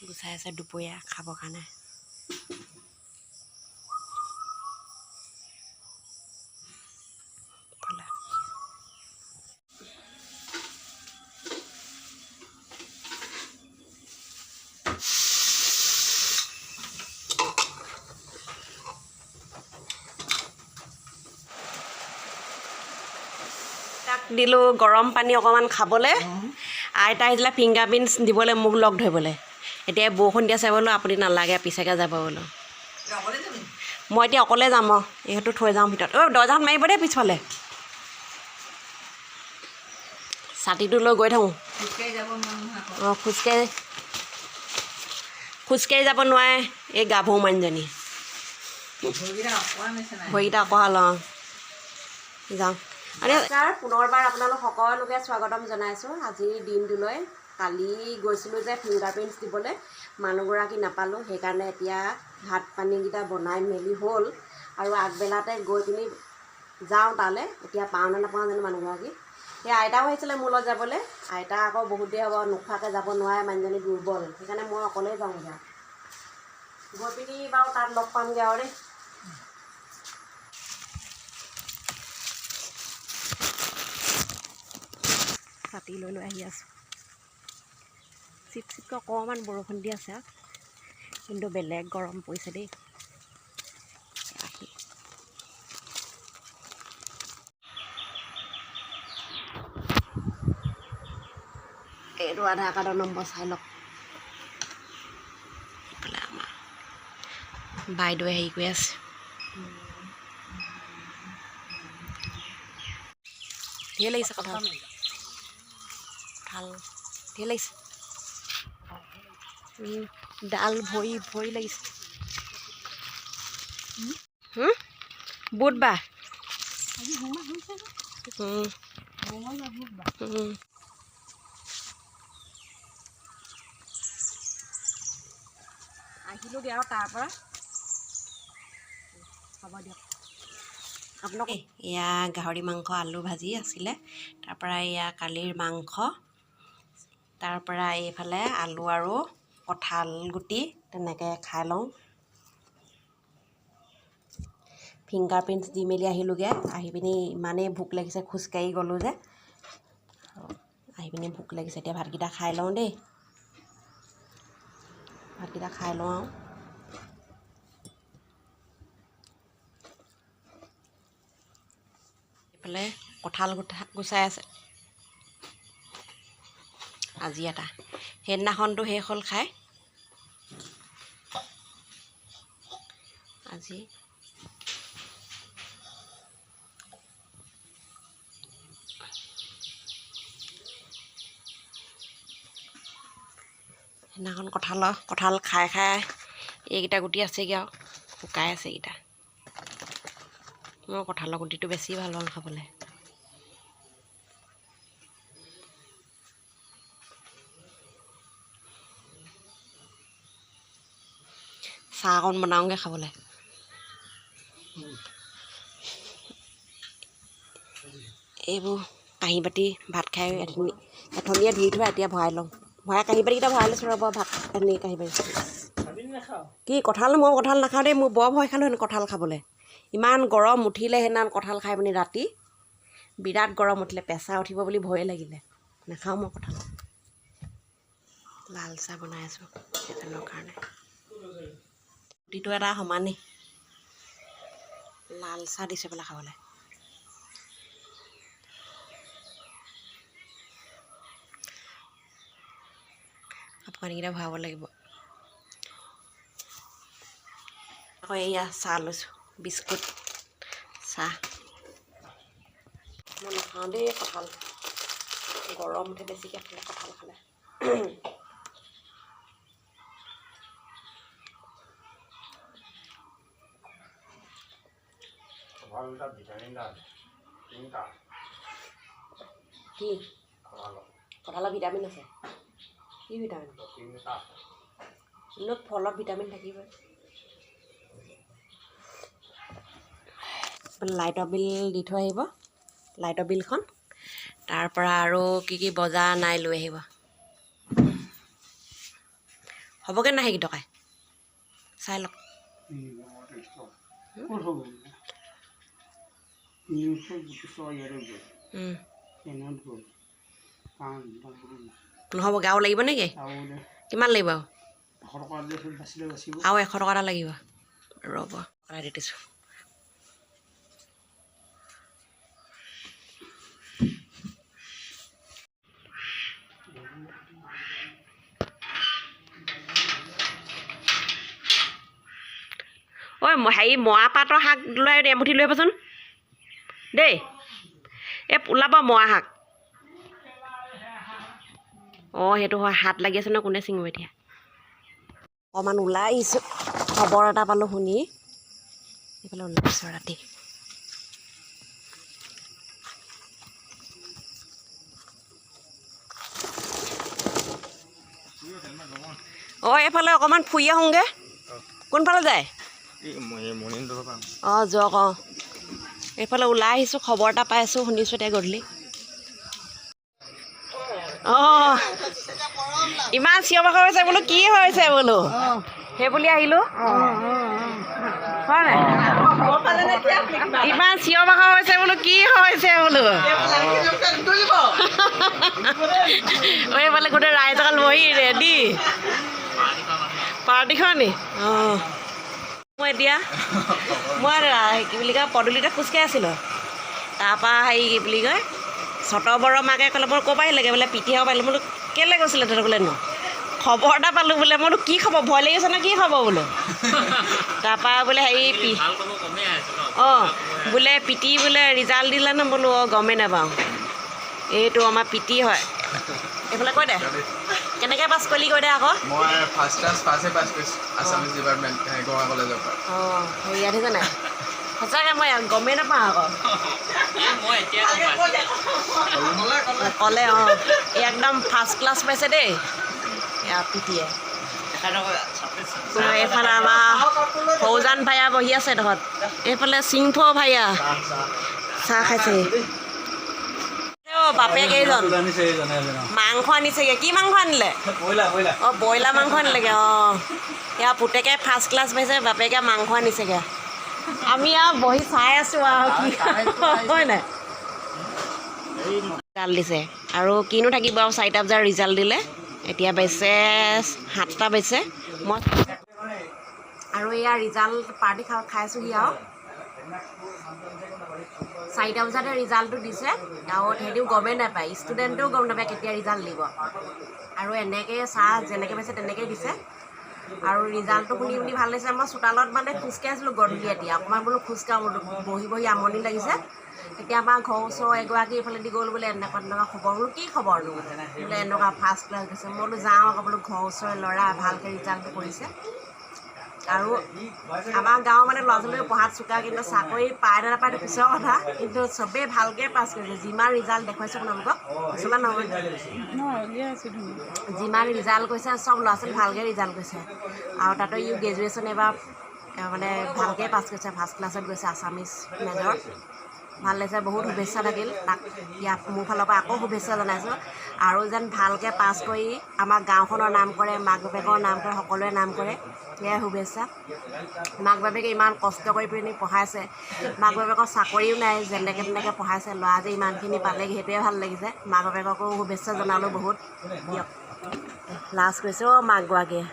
গুচাই আছে দুপৰীয়া খাবৰ কাৰণে। দিলোঁ গৰম পানী অকণমান খাবলৈ। আইতা আহিছিলে ফিংগাৰ প্ৰিণ্টছ দিবলৈ মোক লগ ধৰিবলৈ। এতিয়া বৰষুণ দি আছে বোলো আপুনি নালাগে পিছকে যাব বোলো। মই এতিয়া অকলে যাম আৰু ইহঁতো থৈ যাওঁ ভিতৰত। অ' দৰ্জাখন মাৰিব দেই পিছফালে। ছাতিটো লৈ গৈ থাকোঁ। অঁ খোজকাঢ়ি খোজকাঢ়ি যাব নোৱাৰে এই গাভৰু মানুহজনী। ভৰিকেইটা অকহাল অঁ। যাওঁ। নমস্কাৰ পুনৰবাৰ আপোনালোক সকলোকে স্বাগতম জনাইছোঁ আজিৰ দিনটোলৈ। কালি গৈছিলোঁ যে ফিংগাৰ প্ৰিণ্টছ দিবলৈ মানুহগৰাকী নাপালোঁ সেইকাৰণে এতিয়া ভাত পানীকেইটা বনাই মেলি হ'ল আৰু আগবেলাতে গৈ পিনি যাওঁ তালৈ এতিয়া পাওঁ নে নাপাওঁ জানো মানুহগৰাকী। সেই আইতাও আহিছিলে মোৰ লগত যাবলৈ আইতা আকৌ বহুত দেৰি হ'ব নোখোৱাকৈ যাব নোৱাৰে মানুহজনী দুৰ্বল সেইকাৰণে মই অকলেই যাওঁগৈ আৰু। গৈ পিনি বাৰু তাত লগ পামগৈ আৰু দেই। ছাতি লৈ লৈ আহি আছোঁ। চিপ চিপকৈ অকণমান বৰষুণ দি আছে। কিন্তু বেলেগ গৰম পৰিছে দেই। এইটো আধাৰ কাৰ্ডৰ নম্বৰ চাই লওক। ইফালে আমাৰ বাইদেৱে হেৰি কৰি আছে। ধেৰ লাগিছে কঁঠাল কঁঠাল ধেৰ লাগিছে। ডাল ভৰি ভৰি লাগিছে? বুধবাৰ। আহিলোঁগৈ আৰু তাৰ পৰা। হ'ব দিয়ক। আপোনাক এয়া গাহৰি মাংস আলু ভাজি আছিলে। তাৰপৰা এয়া কালিৰ মাংস। তাৰপৰা এইফালে আলু আৰু কঁঠাল গুটি তেনেকৈ খাই লওঁ। ফিংগাৰ প্ৰিণ্টছ দি মেলি আহিলোঁগৈ। আহি পিনি ইমানেই ভোক লাগিছে খোজকাঢ়ি গ'লোঁ যে। আহি পিনি ভোক লাগিছে। এতিয়া ভাতকেইটা খাই লওঁ দেই। ভাতকেইটা খাই লওঁ আৰু। এইফালে কঁঠাল গুঠা গুচাই আছে। আজি এটা। সেইদিনাখনতো শেষ হ'ল খাই। আজি। সেইদিনাখন কঁঠালৰ কঁঠাল খাই খাই এইকেইটা গুটি আছেগৈ আৰু শুকাই আছে এইকেইটা মই কঁঠালৰ গুটিটো বেছি ভাল পাওঁ খাবলৈ। চাহ অকণ বনাওঁগৈ খাবলৈ। এইবোৰ কাঁহী বাতি ভাত খাই এঠনি এঠনিয়ে ধুই থোৱা এতিয়া ভৰাই লওঁ ভৰাই কাঁহী বাতিকেইটা ভৰাই লৈছোঁ ৰ'ব ভাত এনে কাঁহী বাতি। কি কঁঠাল মই কঁঠাল নাখাওঁ দেই মোৰ বৰ ভয় খালোঁ হেনো কঁঠাল খাবলৈ। ইমান গৰম উঠিলে সেইদিনাখন কঁঠাল খাই পিনি ৰাতি। বিৰাট গৰম উঠিলে প্ৰেছাৰ উঠিব বুলি ভয়ে লাগিলে। নাখাওঁ মই কঁঠাল। লাল চাহ বনাই আছোঁ এজনৰ কাৰণে। ৰুটিটো এটা সমানেই লাল চাহ দিছোঁ পেলাই খাবলৈ কাপোৰ কানিকেইটা ভৰাব লাগিব আকৌ এয়া চাহ লৈছোঁ বিস্কুট চাহ মই নাখাওঁ দেই কঁঠাল গৰম উঠে বেছিকৈ খালে কঁঠাল খালে কঁঠালটা ভিটামিন আছে তিনিটা কি? কঁঠালত কঁঠালত ভিটামিন আছে। কি ভিটামিন? তিনিটা আছে ফলত ভিটামিন থাকিবই। লাইটৰ বিল দি থৈ আহিব। লাইটৰ বিলখন। তাৰপৰা আৰু কি কি বজাৰ নাই লৈ আহিব। হ'বগৈ নাই সেইকেইটকাই। চাই লওক ক'ত হ'ব নিউজত যিটো চোৱা ইয়াতে গ'ল উম, ট্ৰেইনত গ'ল কাৰণ নহ'বগৈ আৰু লাগিব নেকি? আৰু কিমান লাগিব? আৰু এশ টকা দিলে বাচিলে বাচিব আৰু এশ টকা এটা লাগিব। ৰ'ব কৰাই দি দিছোঁ ঐ ম- হেৰি মৰা পাতৰ শাক লৈ এমুঠি লৈ আহিবচোন। দেই এই ওলাব মৰা শাক অঁ সেইটো হয় হাত লাগি আছে ন কোনে ছিঙিব এতিয়া? অকণমান ওলাই আহিছোঁ খবৰ এটা পালোঁ শুনি। এইফালে ওলাই আহিছোঁ ৰাতি। অঁ এইফালে অকণমান ফুৰি আহোঁগৈ। কোনফালে যায়? অঁ যাওক অঁ এইফালে ওলাই আহিছোঁ খবৰ এটা পাই আছোঁ শুনিছোঁ এতিয়া গধূলি। অঁ ইমান চিঞৰ বাখৰ হৈছে বোলো কি হৈছে বোলো? সেই বুলি আহিলোঁ। হয় নাই? ইমান চিঞৰ বাখৰ হৈছে বোলো কি হৈছে বোলো? এইফালে গোটেই ৰাইজকাল বহি ৰেডি পাৰ্টিখন নি? অঁ। মই এতিয়া মই কি বুলি কয় পদূলিতে খোজকাঢ়ি আছিলোঁ। তাৰপৰা হেৰি কি বুলি কয় চতৰ মাকে ক'লে মই ক'ৰ পৰা আহিলেগৈ? বোলে পিঠিয়াব পাৰিলোঁ। বোলো কেলৈ গৈছিলে তহঁতে বোলে নো? খবৰ এটা পালোঁ বোলে। মই বোলো কি খবৰ? ভয় লাগিছে নে? কি খবৰ বোলো? তাৰপৰা বোলে হেৰি পি অঁ বোলে পিটি বোলে ৰিজাল্ট দিলে ন? বোলো অঁ গমেই নাপাওঁ। এইটো আমাৰ পিটি হয়। এইফালে কৈ দে। কেনেকৈ পাছ কৰিলি কৈ দে আকৌ? মই ফাৰ্ষ্ট ক্লাছ ফাৰ্ষ্টে পাছ কৰিছোঁ আছামিজ ডিপাৰ্টমেণ্ট গড়া কলেজৰ পৰা। অঁ হেৰি আহিছে নাই? সঁচাকৈ মই গমেই নাপাওঁ আকৌ। ক'লে অঁ এই একদম ফাৰ্ষ্ট ক্লাছ পাইছে দেই। এয়া পিটিয়ে। এইফালে আমাৰ সৌজান ভাইয়া বহি আছে ডোখৰত এইফালে চিংফ ভাইয়া। চাহ খাইছে। বাপেক কেইজন মাংস আনিছেগৈ কি মাংস আনিলে? অঁ ব্ৰইলাৰ মাংস আনিলেগৈ অঁ। এয়া পুতেকে ফাৰ্ষ্ট ক্লাছ পাইছে বাপেকে মাংস আনিছেগৈ আমি আৰু বহি চাই আছোঁ আৰু কি হয় নাই? ৰিজাল্ট দিছে। আৰু কিনো থাকিব আৰু চাৰিটা বজাৰ ৰিজাল্ট দিলে। এতিয়া বাজিছে সাতটা বাজিছে মই আৰু এয়া ৰিজাল্ট পাৰ্টি খা খাইছোঁহি আৰু। চাৰিটা বজাতে ৰিজাল্টটো দিছে। আৰু সিহঁতিও গমেই নাপায় ষ্টুডেণ্টেও গম নাপায় কেতিয়া ৰিজাল্ট দিব। আৰু এনেকৈ চাহ যেনেকৈ পাইছে তেনেকৈয়ে দিছে। আৰু ৰিজাল্টটো শুনি শুনি ভালো লাগিছে। মই চোতালত মানে খোজকাঢ়ি আছিলোঁ গধূলি এতিয়া অকণমান বোলো খোজকাঢ়ো, বহি বহি আমনি লাগিছে। তেতিয়া আমাৰ ঘৰৰ ওচৰৰ এগৰাকী এইফালেদি গ'ল বোলে, এনেকুৱা তেনেকুৱা খবৰ। বোলো, কি খবৰনো বোলে, এনেকুৱা ফাৰ্ষ্ট ক্লাছ গৈছে মই বোলো, যাওঁ আকৌ বোলো ঘৰৰ ওচৰৰে ল'ৰা ভালকৈ ৰিজাল্টটো কৰিছে। আৰু আমাৰ গাঁৱৰ মানে ল'ৰা ছোৱালীয়ে পঢ়াত চোকা কিন্তু চাকৰি পায় নে নাপায় পিছৰ কথা। কিন্তু চবেই ভালকৈ পাছ কৰিছে। যিমান ৰিজাল্ট দেখুৱাইছোঁ আপোনালোকক কিছুমান নহয়। যিমান ৰিজাল্ট কৰিছে চব ল'ৰা ছোৱালী ভালকৈ ৰিজাল্ট কৰিছে আৰু তাতো ইউ গ্ৰেজুৱেশ্যন এবাৰ মানে ভালকৈ পাছ কৰিছে। ফাৰ্ষ্ট ক্লাছত গৈছে আছামিজ মেজৰ ভাল লাগিছে বহুত শুভেচ্ছা থাকিল তাক। ইয়াত মোৰ ফালৰ পৰা আকৌ শুভেচ্ছা জনাইছোঁ। আৰু যেন ভালকৈ পাছ কৰি আমাৰ গাঁওখনৰ নাম কৰে মাক বাপেকৰ নাম কৰে সকলোৱে নাম কৰে সেয়াই শুভেচ্ছা। মাক বাপেকে ইমান কষ্ট কৰি পিনি পঢ়াইছে। মাক বাপেকৰ চাকৰিও নাই যেনেকৈ তেনেকৈ পঢ়াইছে ল'ৰা যে ইমানখিনি পালেগৈ সেইটোৱে ভাল লাগিছে। মাক বাপেককো শুভেচ্ছা জনালোঁ বহুত। দিয়ক। লাজ কৰিছে অ' মাকগৰাকীয়ে